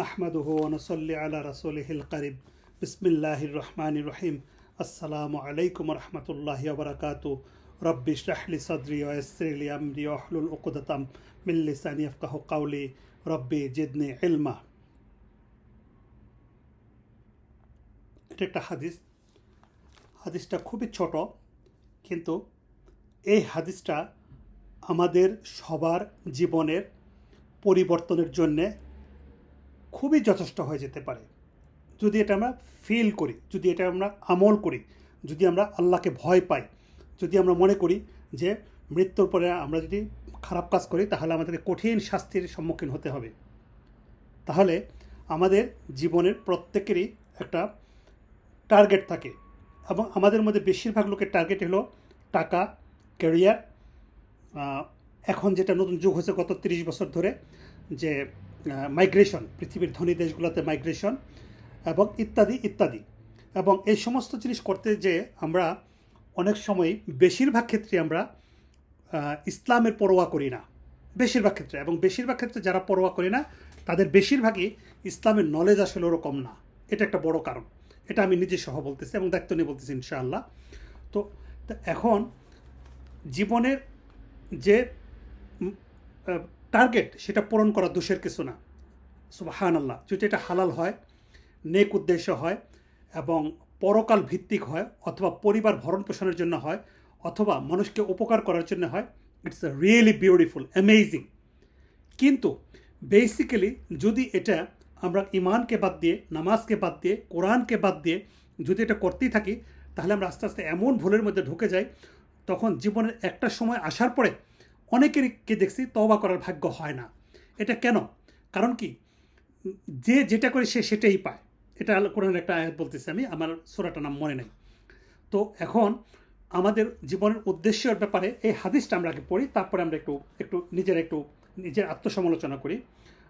নাহমাদুহু ওনসল্লি আলা রসুলহিল করিম বিসমিল্লাহির রহমানির রহিম আসসালামু আলাইকুম রহমতুল্লাহ বারাকাতু রব্বি শাহলি সদরি ওয়াসরিলি আমরি ওহলুল উকদাতাম লিসানি ইয়াফকাহু কাওলি রব্বি জিদনি ইলমা এটা একটা হাদিস। হাদিসটা খুবই ছোট, কিন্তু এই হাদিসটা আমাদের সবার জীবনের পরিবর্তনের জন্যে খুবই যথেষ্ট হয়ে যেতে পারে। যদি এটা আমরা ফিল করি, যদি এটা আমরা আমল করি, যদি আমরা আল্লাহকে ভয় পাই, যদি আমরা মনে করি যে মৃত্যুর পরে আমরা যদি খারাপ কাজ করি, তাহলে আমাদেরকে কঠিন শাস্তির সম্মুখীন হতে হবে। তাহলে আমাদের জীবনের প্রত্যেকেরই একটা টার্গেট থাকে এবং আমাদের মধ্যে বেশিরভাগ লোকের টার্গেট হলো টাকা ক্যারিয়ার এখন যেটা নতুন যুগ হয়েছে গত তিরিশ বছর ধরে যে মাইগ্রেশন পৃথিবীর ধনী দেশগুলোতে মাইগ্রেশন এবং ইত্যাদি ইত্যাদি। এবং এই সমস্ত জিনিস করতে যে আমরা অনেক সময় বেশিরভাগ ক্ষেত্রে আমরা ইসলামের পরোয়া করি না। বেশিরভাগ ক্ষেত্রে এবং বেশিরভাগ ক্ষেত্রে যারা পরোয়া করি না, তাদের বেশিরভাগই ইসলামের নলেজ আসলে ওরকম না। এটা একটা বড় কারণ। এটা আমি নিজে সহ বলতেছি এবং দায়িত্ব নিয়ে বলতেছি, ইনশাআল্লাহ। তো এখন জীবনের যে টার্গেট সেটা পূরণ করা দোষের কিছু না। সুবাহান আল্লাহ যদি এটা হালাল হয়, নেক উদ্দেশ্য হয় এবং পরকাল ভিত্তিক হয় অথবা পরিবার ভরণ পোষণের জন্য হয় অথবা মানুষকে উপকার করার জন্য হয় ইটস রিয়েলি বিউটিফুল অ্যামেজিং কিন্তু বেসিক্যালি যদি এটা আমরা ইমানকে বাদ দিয়ে, নামাজকে বাদ দিয়ে, কোরআনকে বাদ দিয়ে যদি এটা করতেই থাকি, তাহলে আমরা আস্তে আস্তে এমন ভুলের মধ্যে ঢুকে যাই, তখন জীবনের একটা সময় আসার পরে অনেকেরকে দেখছি তবা করার ভাগ্য হয় না। এটা কেন? কারণ কি? যে যেটা করে সে সেটাই পায়। এটা কোরআনের একটা আয়াত বলতেছি আমি, আমার সোরাটার নাম মনে নেই। তো এখন আমাদের জীবনের উদ্দেশ্যের ব্যাপারে এই হাদিসটা আমরা আগে পড়ি, তারপরে আমরা একটু একটু নিজের একটু নিজের আত্মসমালোচনা করি।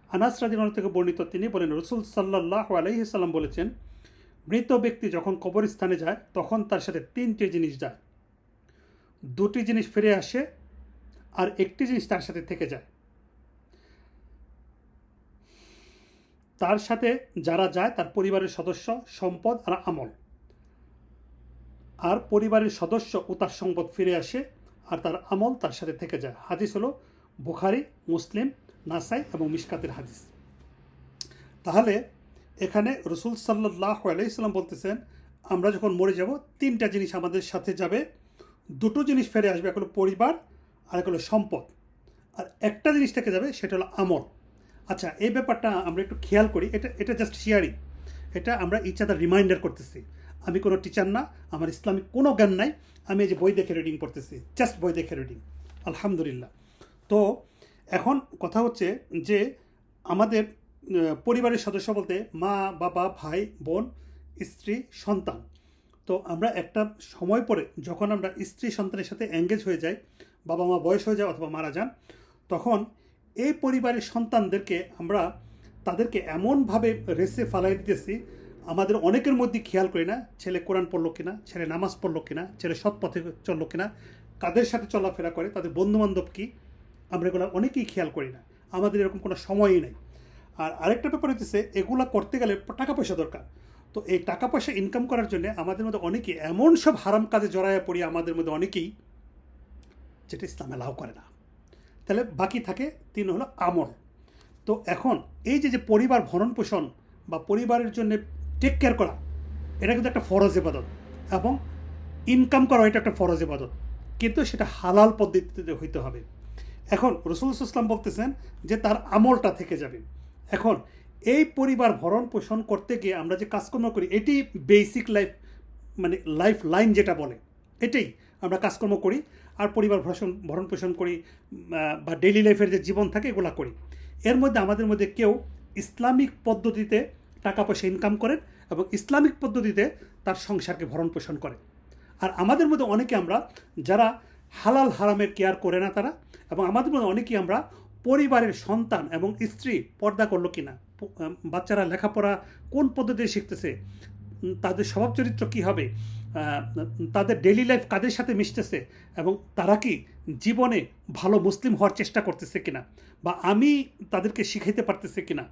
আনাস রাজিন থেকে বর্ণিত তিনি বলেন, রসুল সাল্লাহ আলহিসাল্লাম বলেছেন, মৃত ব্যক্তি যখন কবরস্থানে যায়, তখন তার সাথে তিনটি জিনিস যায়। দুটি জিনিস ফিরে আসে আর একটি জিনিস তার সাথে থেকে যায়। তার সাথে যারা যায়, তার পরিবারের সদস্য, সম্পদ আর আমল। আর পরিবারের সদস্য ও তার সম্পদ ফিরে আসে আর তার আমল তার সাথে থেকে যায়। হাদিস হলো বুখারি, মুসলিম, নাসাই এবং মিসকাতের হাদিস। তাহলে এখানে রসুল সাল্লাহ আলাইসাল্লাম বলতেছেন, আমরা যখন মরে যাব, তিনটা জিনিস আমাদের সাথে যাবে, দুটো জিনিস ফেরে আসবে। হলো পরিবার আর এক হলো সম্পদ। আর একটা জিনিস থেকে যাবে, সেটা হলো আমল। আচ্ছা এই ব্যাপারটা আমরা একটু খেয়াল করি। এটা এটা জাস্ট শেয়ারিং এটা আমরা ইচ আদার রিমাইন্ডার করতেছি। আমি কোনো টিচার না, আমার ইসলামিক কোনো জ্ঞান নাই, আমি এই যে বই দেখে রিডিং করতেছি জাস্ট বই দেখে রিডিং আলহামদুলিল্লাহ। তো এখন কথা হচ্ছে যে আমাদের পরিবারের সদস্য বলতে মা, বাবা, ভাই, বোন, স্ত্রী, সন্তান। তো আমরা একটা সময় পরে যখন আমরা স্ত্রী সন্তানের সাথে এঙ্গেজ হয়ে যাই বাবা মা বয়স হয়ে যায় অথবা মারা যান, তখন এই পরিবারের সন্তানদেরকে আমরা তাদেরকে এমনভাবে রেসে ফালাই দিতেছি, আমাদের অনেকের মধ্যে খেয়াল করি না, ছেলে কোরআন পড়ল কিনা, ছেলে নামাজ পড়ল কিনা, ছেলে সৎ পথে চলল কিনা, কাদের সাথে চলাফেরা করে, তাদের বন্ধুবান্ধব কী, আমরা এগুলো অনেকেই খেয়াল করি না, আমাদের এরকম কোনো সময়ই নেই। আর আরেকটা ব্যাপার হচ্ছে এগুলো করতে গেলে টাকা পয়সা দরকার। তো এই টাকা পয়সা ইনকাম করার জন্য আমাদের মধ্যে অনেকেই এমন সব হারাম কাজে জড়াইয়া পড়ি, আমাদের মধ্যে অনেকেই যেটা ইসলাম অ্যালাউ করে না। তাহলে বাকি থাকে তিন হলো আমল। তো এখন এই যে যে পরিবার ভরণ পোষণ বা পরিবারের জন্য টেক কেয়ার করা, এটা কিন্তু একটা ফরজ এবাদত এবং ইনকাম করা এটা একটা ফরজ এবাদত কিন্তু সেটা হালাল পদ্ধতিতে হইতে হবে। এখন রসুল ইসলাম বলতেছেন যে তার আমলটা থেকে যাবে। এখন এই পরিবার ভরণ পোষণ করতে গিয়ে আমরা যে কাজকর্ম করি, এটি বেসিক লাইফ মানে লাইফ লাইন যেটা বলে, এটাই আমরা কাজকর্ম করি। আর পরিবার ভরণ ভরণ পোষণ করি বা ডেইলি লাইফের যে জীবন থাকে এগুলো করি। এর মধ্যে আমাদের মধ্যে কেউ ইসলামিক পদ্ধতিতে টাকা পয়সা ইনকাম করেন এবং ইসলামিক পদ্ধতিতে তার সংসারকে ভরণ পোষণ করে আর আমাদের মধ্যে অনেকে আমরা যারা হালাল হারামের কেয়ার করে না তারা, এবং আমাদের মধ্যে অনেকেই আমরা পরিবারের সন্তান এবং স্ত্রী পর্দা করল কিনা বাচ্চারা লেখাপড়া কোন পদ্ধতিতে শিখতেছে তাদের স্বভাব চরিত্র কী হবে তাদের ডেলি লাইফ কাদের সাথে মিশতেছে এবং তারা কি জীবনে ভালো মুসলিম হওয়ার চেষ্টা করতেছে কিনা বা আমি তাদেরকে শিখাইতে পারতেছে কিনা?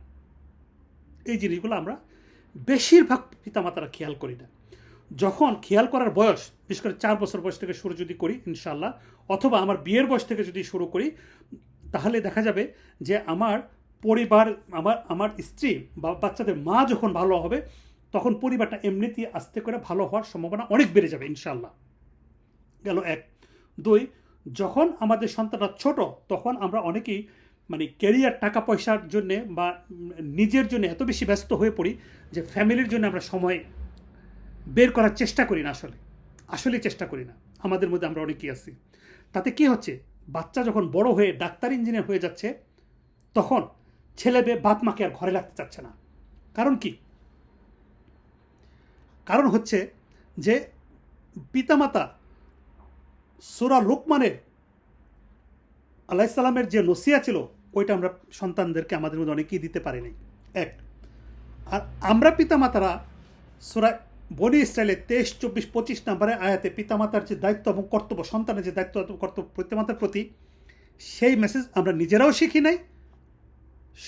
এই জিনিসগুলো আমরা বেশিরভাগ পিতামাতারা খেয়াল করি না। যখন খেয়াল করার বয়স, বিশেষ করে চার বছর বয়স থেকে শুরু যদি করি ইনশাল্লাহ অথবা আমার বিয়ের বয়স থেকে যদি শুরু করি, তাহলে দেখা যাবে যে আমার পরিবার, আমার আমার স্ত্রী বা বাচ্চাদের মা যখন ভালো হবে তখন পরিবারটা এমনিতেই আস্তে করে ভালো হওয়ার সম্ভাবনা অনেক বেড়ে যাবে ইনশাল্লাহ গেল এক। দুই, যখন আমাদের সন্তানরা ছোট, তখন আমরা অনেকেই মানে ক্যারিয়ার টাকা পয়সার জন্যে বা নিজের জন্য এত বেশি ব্যস্ত হয়ে পড়ি যে ফ্যামিলির জন্য আমরা সময় বের করার চেষ্টা করি না আসলে। আসলে চেষ্টা করি না। আমাদের মধ্যে আমরা অনেকেই আছি। তাতে কি হচ্ছে? বাচ্চা যখন বড় হয়ে ডাক্তার, ইঞ্জিনিয়ার হয়ে যাচ্ছে, তখন ছেলে মেয়ে বাপ মাকে আর ঘরে রাখতে চাচ্ছে না। কারণ কি? কারণ হচ্ছে যে পিতামাতা সুরা লোকমানের আলাইসাল্লামের যে নসিয়া ছিল, ওইটা আমরা সন্তানদেরকে আমাদের মধ্যে অনেকেই দিতে পারিনি। এক, আর আমরা পিতামাতারা সুরা বনি ইসরায়েলের তেইশ, চব্বিশ, পঁচিশ নম্বরের আয়াতে পিতামাতার যে দায়িত্ব এবং কর্তব্য, সন্তানের যে দায়িত্ব কর্তব্য পিতামাতার প্রতি, সেই মেসেজ আমরা নিজেরাও শিখি নাই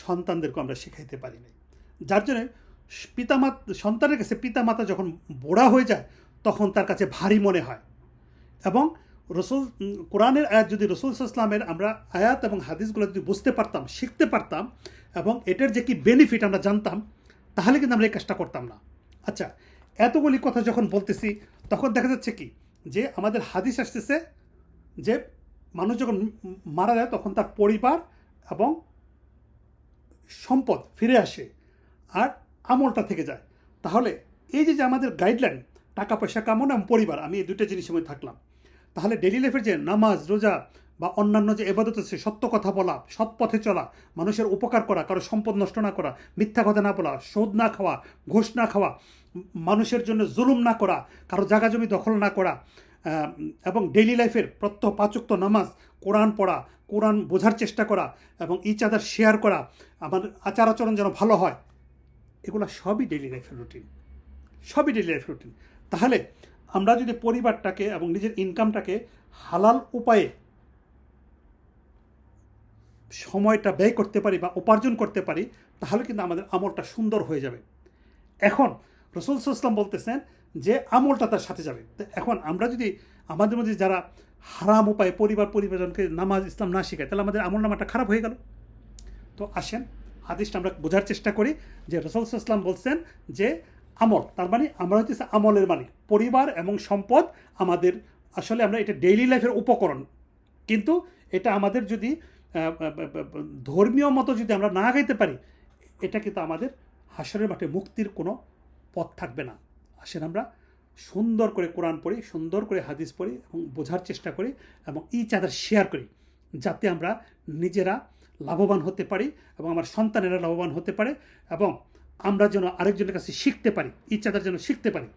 সন্তানদেরকে আমরা শেখাইতে পারি নাই। যার জন্য পিতামাত, সন্তানের কাছে পিতামাতা যখন বুড়া হয়ে যায়, তখন তার কাছে ভারী মনে হয়। এবং রসুল কোরআনের আয়াত যদি রসুল ইসলামের আমরা আয়াত এবং হাদিসগুলো যদি বুঝতে পারতাম, শিখতে পারতাম, এবং এটার যে কি বেনিফিট আমরা জানতাম, তাহলে কিন্তু আমরা এই কাজটা করতাম না। আচ্ছা এতগুলি কথা যখন বলতেছি, তখন দেখা যাচ্ছে কি? যে আমাদের হাদিস আসতেছে যে মানুষ যখন মারা যায়, তখন তার পরিবার এবং সম্পদ ফিরে আসে। আর আমলটা থেকে যায়। তাহলে এই যে যে আমাদের গাইডলাইন টাকা, পয়সা, কামনা এবং পরিবার, আমি এই দুটো জিনিসের মধ্যে থাকলাম। তাহলে ডেলি লাইফের যে নামাজ, রোজা বা অন্যান্য যে এবাদত আছে, সত্য কথা বলা, সৎ পথে চলা, মানুষের উপকার করা, কারও সম্পদ নষ্ট না করা, মিথ্যা কথা না বলা, শোধ না খাওয়া, ঘোষ না খাওয়া, মানুষের জন্য জুলুম না করা, কারও জায়গা জমি দখল না করা এবং ডেইলি লাইফের প্রত্যহ পাচুক্ত নামাজ, কোরআন পড়া, কোরআন বোঝার চেষ্টা করা, এবং ইচ আদার শেয়ার করা, আমার আচার আচরণ যেন ভালো হয়। এগুলো সবই ডেইলি লাইফের রুটিন সবই ডেইলি লাইফ রুটিন তাহলে আমরা যদি পরিবারটাকে এবং নিজের ইনকামটাকে হালাল উপায়ে সময়টা ব্যয় করতে পারি বা উপার্জন করতে পারি, তাহলে কিন্তু আমাদের আমলটা সুন্দর হয়ে যাবে। এখন রসুল ইসলাম বলতেছেন যে আমলটা তার সাথে যাবে। এখন আমরা যদি আমাদের মধ্যে যারা হারাম উপায়ে পরিবার পরিবারজনকে নামাজ ইসলাম না শেখায়, তাহলে আমাদের আমল নামাটা খারাপ হয়ে গেল। তো আসেন হাদিসটা আমরা বোঝার চেষ্টা করি যে রসুল ইসলাম বলছেন যে আমল, তার মানে আমরা হচ্ছে আমলের মানে পরিবার এবং সম্পদ আমাদের, আসলে আমরা এটা ডেইলি লাইফের উপকরণ। কিন্তু এটা আমাদের যদি ধর্মীয় মতো যদি আমরা না গাইতে পারি, এটা কিন্তু আমাদের হাসরের মাঠে মুক্তির কোনো পথ থাকবে না। আসেন আমরা সুন্দর করে কোরআন পড়ি, সুন্দর করে হাদিস পড়ি এবং বোঝার চেষ্টা করি এবং ই চাঁদার শেয়ার করি, যাতে আমরা নিজেরা লাভবান হতে পারি এবং আমার সন্তানেরা লাভবান হতে পারে এবং আমরা যেন আরেকজনের কাছে শিখতে পারি ইচ্ছাদের যেন শিখতে পারি।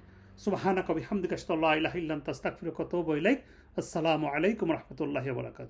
সুবাহানা কবি হামদিকাস্তাল্লাহ আল্লাহ ইল্লাম তাস্তাকফির কত বইলাইক আসসালামু আলাইকুম রহমতুল্লাহ বরাকাতুহ।